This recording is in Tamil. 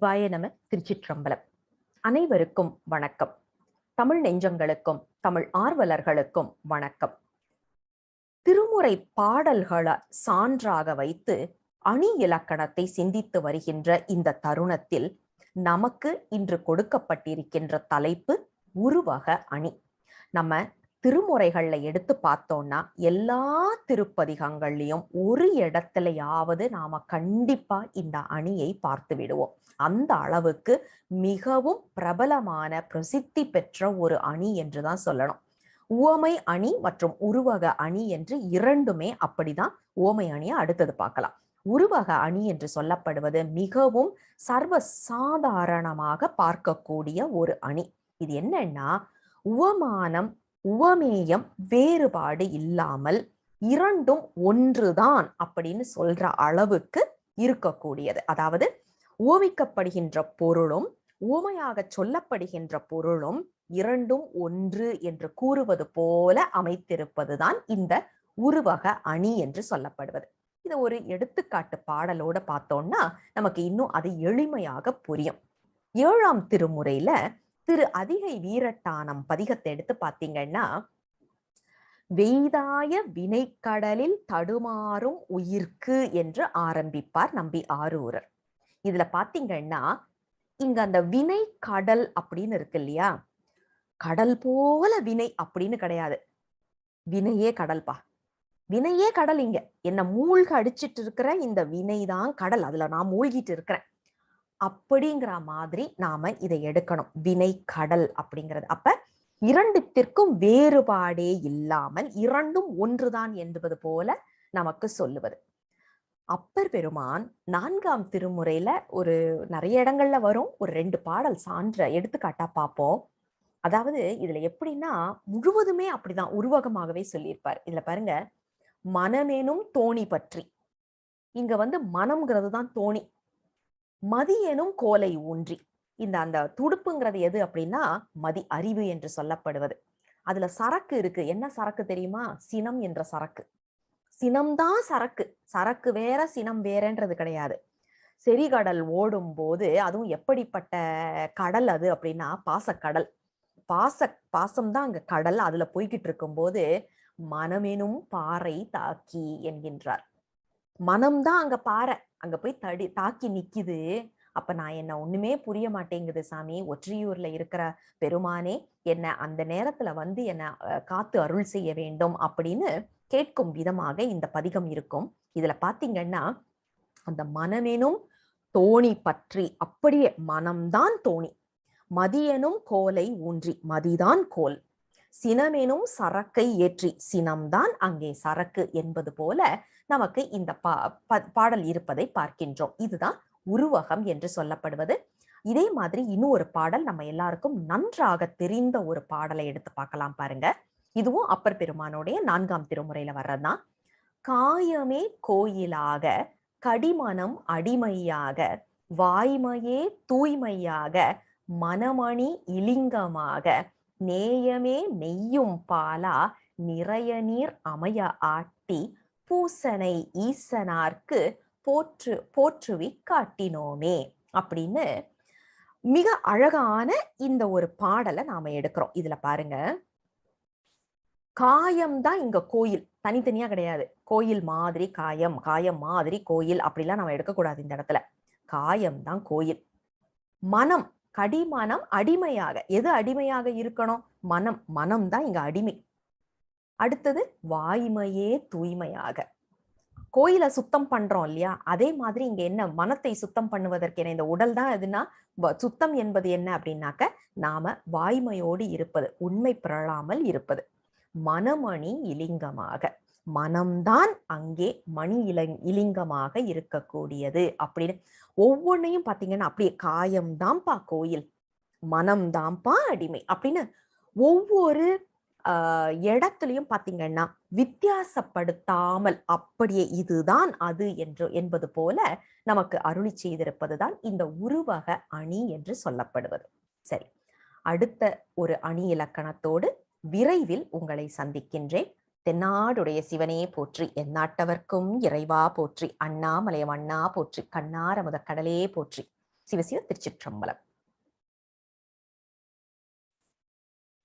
வாயநம திருச்சிற்றம்பலம். அனைவருக்கும் வணக்கம். தமிழ் நெஞ்சங்களுக்கும் தமிழ் ஆர்வலர்களுக்கும் வணக்கம். திருமுறை பாடல்களை சான்றாக வைத்து அணி இலக்கணத்தை சிந்தித்து வருகின்ற இந்த தருணத்தில் நமக்கு இன்று கொடுக்கப்பட்டிருக்கின்ற தலைப்பு உருவக அணி. நம்ம திருமுறைகள்ல எடுத்து பார்த்தோம்னா எல்லா திருப்பதிகங்கள்லயும் ஒரு இடத்துலயாவது நாம கண்டிப்பா இந்த அணியை பார்த்து விடுவோம். அந்த அளவுக்கு மிகவும் பிரபலமான பிரசித்தி பெற்ற ஒரு அணி என்றுதான் சொல்லணும். உவமை அணி மற்றும் உருவக அணி என்று இரண்டுமே அப்படிதான் உவமை அணியை அடுத்தது பார்க்கலாம். உருவக அணி என்று சொல்லப்படுவது மிகவும் சர்வ சாதாரணமாக பார்க்கக்கூடிய ஒரு அணி. இது என்னன்னா உவமானம் உவமேயம் வேறுபாடு இல்லாமல் இரண்டும் ஒன்றுதான் அப்படின்னு சொல்ற அளவுக்கு இருக்கக்கூடியது. அதாவது உவமிக்கப்படுகின்ற பொருளும் உவமையாக சொல்லப்படுகின்ற பொருளும் இரண்டும் ஒன்று என்று கூறுவது போல அமைத்திருப்பதுதான் இந்த உருவக அணி என்று சொல்லப்படுவது. இது ஒரு எடுத்துக்காட்டு பாடலோட பார்த்தோம்னா நமக்கு இன்னும் அது எளிமையாக புரியும். ஏழாம் திருமுறையில திரு அதிகை வீரட்டானம் பதிகத்தை எடுத்து பார்த்தீங்கன்னா வெய்தாய வினைக்கடலில் தடுமாறும் உயிர்க்கு என்று ஆரம்பிப்பார் நம்பி ஆரூரர் இதுல பாத்தீங்கன்னா இங்க அந்த வினை கடல் அப்படின்னு இருக்கு இல்லையா? கடல் போல வினை அப்படின்னு கிடையாது. வினையே கடல்பா. வினையே கடல் இங்க. என்ன மூழ்க அடிச்சிட்டு இருக்கிற இந்த வினைதான் கடல். அதுல நான் மூழ்கிட்டு இருக்கிறேன். அப்படிங்கிற மாதிரி நாம இதை எடுக்கணும். வினை கடல் அப்படிங்கிறது. அப்ப இரண்டுத்திற்கும் வேறுபாடே இல்லாமல் இரண்டும் ஒன்றுதான் என்பது போல நமக்கு சொல்லுவது. அப்பர் பெருமான் நான்காம் திருமுறையில ஒரு நிறைய இடங்கள்ல வரும். ஒரு ரெண்டு பாடல் சான்ற எடுத்துக்காட்டா பார்ப்போம். அதாவது இதுல எப்படின்னா முழுவதுமே அப்படிதான் உருவகமாகவே சொல்லியிருப்பார். இதுல பாருங்க மனமேனும் தோணி பற்றி. இங்க வந்து மனம்ங்கிறது தான் தோணி. மதி எனும் கோலை ஊன்றி. இந்த அந்த துடுப்புங்கிறது எது அப்படின்னா மதி அறிவு என்று சொல்லப்படுவது. அதுல சரக்கு இருக்கு. என்ன சரக்கு தெரியுமா? சினம் என்ற சரக்கு. சினம்தான் சரக்கு. சரக்கு வேற சினம் வேறன்றது கிடையாது. செரிகடல் ஓடும் போது அதுவும் எப்படிப்பட்ட கடல் அது அப்படின்னா பாசக்கடல். பாச பாசம்தான் அங்க கடல். அதுல போய்கிட்டு இருக்கும்போது மனமெனும் பாறை தாக்கி என்கின்றார். மனம்தான் அங்க பாறை. அங்க போய் தடி தாக்கி நிக்குது. அப்ப நான் என்ன ஒண்ணுமே புரிய மாட்டேங்குது சாமி. ஒற்றியூர்ல இருக்கிற பெருமானே என்ன அந்த நேரத்துல வந்து என்ன காத்து அருள் செய்ய வேண்டும் அப்படின்னு கேட்கும் விதமாக இந்த பதிகம் இருக்கும். இதுல பாத்தீங்கன்னா அந்த மனமெனும் தோணி பற்றி அப்படியே மனம்தான் தோணி. மதியனும் கோலை ஊன்றி மதிதான் கோல். சினமெனும் சரக்கை ஏற்றி சினம்தான் அங்கே சரக்கு என்பது போல நமக்கு இந்த பா பாடல் இருப்பதை பார்க்கின்றோம். இதுதான் உருவகம் என்று சொல்லப்படுவது. இதே மாதிரி இன்னும் ஒரு பாடல் நம்ம எல்லாருக்கும் நன்றாக தெரிந்த ஒரு பாடலை எடுத்து பார்க்கலாம் பாருங்க. இதுவும் அப்பர் பெருமானுடைய நான்காம் திருமுறையில வர்றதுதான். காயமே கோயிலாக கடிமனம் அடிமையாக வாய்மையே தூய்மையாக மனமணி இலிங்கமாக நேயமே நெய்யும் பாலா நிறைய நீர் அமைய ஆட்டி பூசனை ஈசனார்க்கு போற்று போற்றுவி காட்டினோமே அப்படின்னு மிக அழகான இந்த ஒரு பாடலை நாம எடுக்கிறோம். இதுல பாருங்க. காயம்தான் இங்க கோயில். தனித்தனியா கிடையாது. கோயில் மாதிரி காயம் காயம் மாதிரி கோயில் அப்படிலாம் நம்ம எடுக்கக்கூடாது இந்த இடத்துல. காயம் தான் கோயில். மனம் கடிமனம் அடிமையாக. எது அடிமையாக இருக்கணும்? மனம். மனம் தான் இங்க அடிமை. அடுத்தது வாய்மையே தூய்மையாக. கோயிலை சுத்தம் பண்றோம் இல்லையா? அதே மாதிரி இங்க என்ன? மனத்தை சுத்தம் பண்ணுவதற்கு என்ன? இந்த உடல் தான் எதுனா சுத்தம் என்பது என்ன அப்படின்னாக்க நாம வாய்மையோடு இருப்பது உண்மை பிறழாமல் இருப்பது. மனமணி இலிங்கமாக. மனம்தான் அங்கே மணி இலங் இலிங்கமாக இருக்கக்கூடியது அப்படின்னு. ஒவ்வொன்னையும் பார்த்தீங்கன்னா அப்படியே காயம்தான்ப்பா கோயில் மனம்தான்ப்பா அடிமை அப்படின்னு ஒவ்வொரு ஆஹ் இடத்துலயும் பாத்தீங்கன்னா வித்தியாசப்படுத்தாமல் அப்படியே இதுதான் அது என்று என்பது போல நமக்கு அருளி செய்திருப்பதுதான் இந்த உருவக அணி என்று சொல்லப்படுவது. சரி அடுத்த ஒரு அணி இலக்கணத்தோடு விரைவில் உங்களை சந்திக்கின்றேன். தென்னாடுடைய சிவனே போற்றி எந்நாட்டவர்க்கும் இறைவா போற்றி அண்ணாமலையம் அண்ணா போற்றி கண்ணாரமுத கடலே போற்றி. சிவசிவ திருச்சிற்றம்பலம்.